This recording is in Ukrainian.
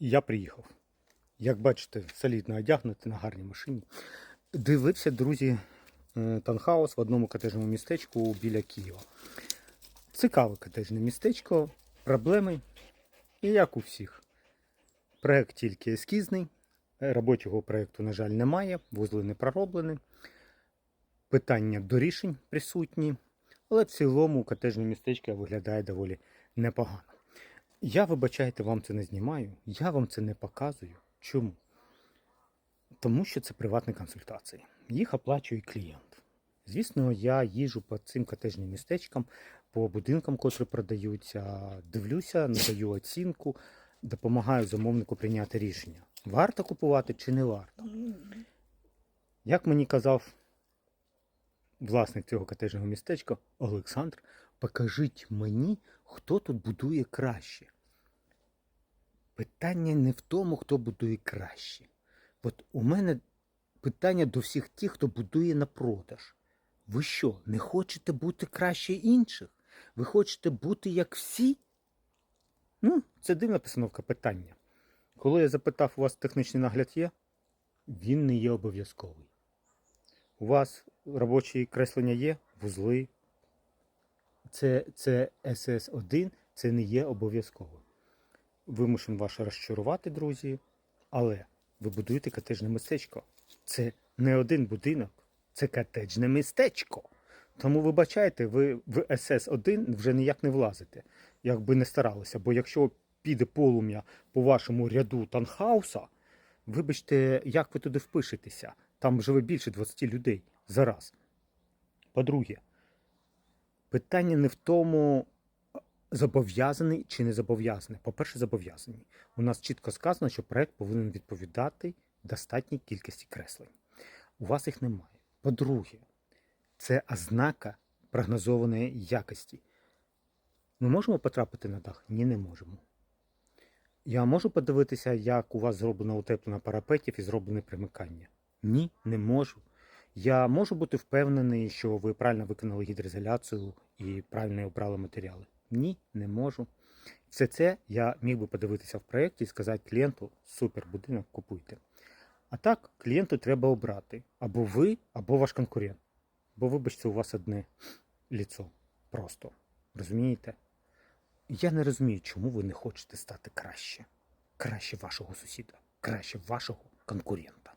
Я приїхав. Як бачите, солідно одягнути на гарній машині. Дивився, друзі, е, танхаус в одному котежному містечку біля Києва. Цікаве котежне містечко, проблеми, і як у всіх. Проект тільки ескізний. Робочого проекту, на жаль, немає, вузли не пророблені. Питання до рішень присутні, але в цілому котежне містечко виглядає доволі непогано. Я, вибачайте, вам це не знімаю, я вам це не показую. Чому? Тому що це приватні консультації. Їх оплачує клієнт. Звісно, я їжу по цим котежним містечкам, по будинкам, котрі продаються, дивлюся, надаю оцінку, допомагаю замовнику прийняти рішення. Варто купувати чи не варто. Як мені казав власник цього котежного містечка Олександр, покажіть мені, хто тут будує краще. Питання не в тому, хто будує краще. От у мене питання до всіх тих, хто будує на продаж. Ви що, не хочете бути краще інших? Ви хочете бути як всі? Ну, це дивна постановка питання. Коли я запитав, у вас технічний нагляд є, він не є обов'язковий. У вас робочі креслення є, вузли. Це, це СС1, це не є обов'язково. Вимушен вас розчарувати, друзі, але ви будуєте котежне містечко. Це не один будинок, це котежне містечко. Тому вибачайте, ви в СС1 вже ніяк не влазите, як би не старалися. Бо якщо піде полум'я по вашому ряду танхауса, вибачте, як ви туди впишетеся? Там живе більше 20 людей зараз. По-друге, питання не в тому, зобов'язаний чи не зобов'язаний. По-перше, зобов'язаний. У нас чітко сказано, що проект повинен відповідати достатній кількості креслень. У вас їх немає. По-друге, це ознака прогнозованої якості. Ми можемо потрапити на дах? Ні, не можемо. Я можу подивитися, як у вас зроблено утеплення парапетів і зроблене примикання? Ні, не можу. Я можу бути впевнений, що ви правильно виконали гідроізоляцію і правильно обрали матеріали. Ні, не можу. Все це я міг би подивитися в проєкті і сказати клієнту: супер, будинок купуйте. А так, клієнту треба обрати або ви, або ваш конкурент. Бо, вибачте, у вас одне ліцо. Просто. Розумієте? Я не розумію, чому ви не хочете стати краще. Краще вашого сусіда, краще вашого конкурента.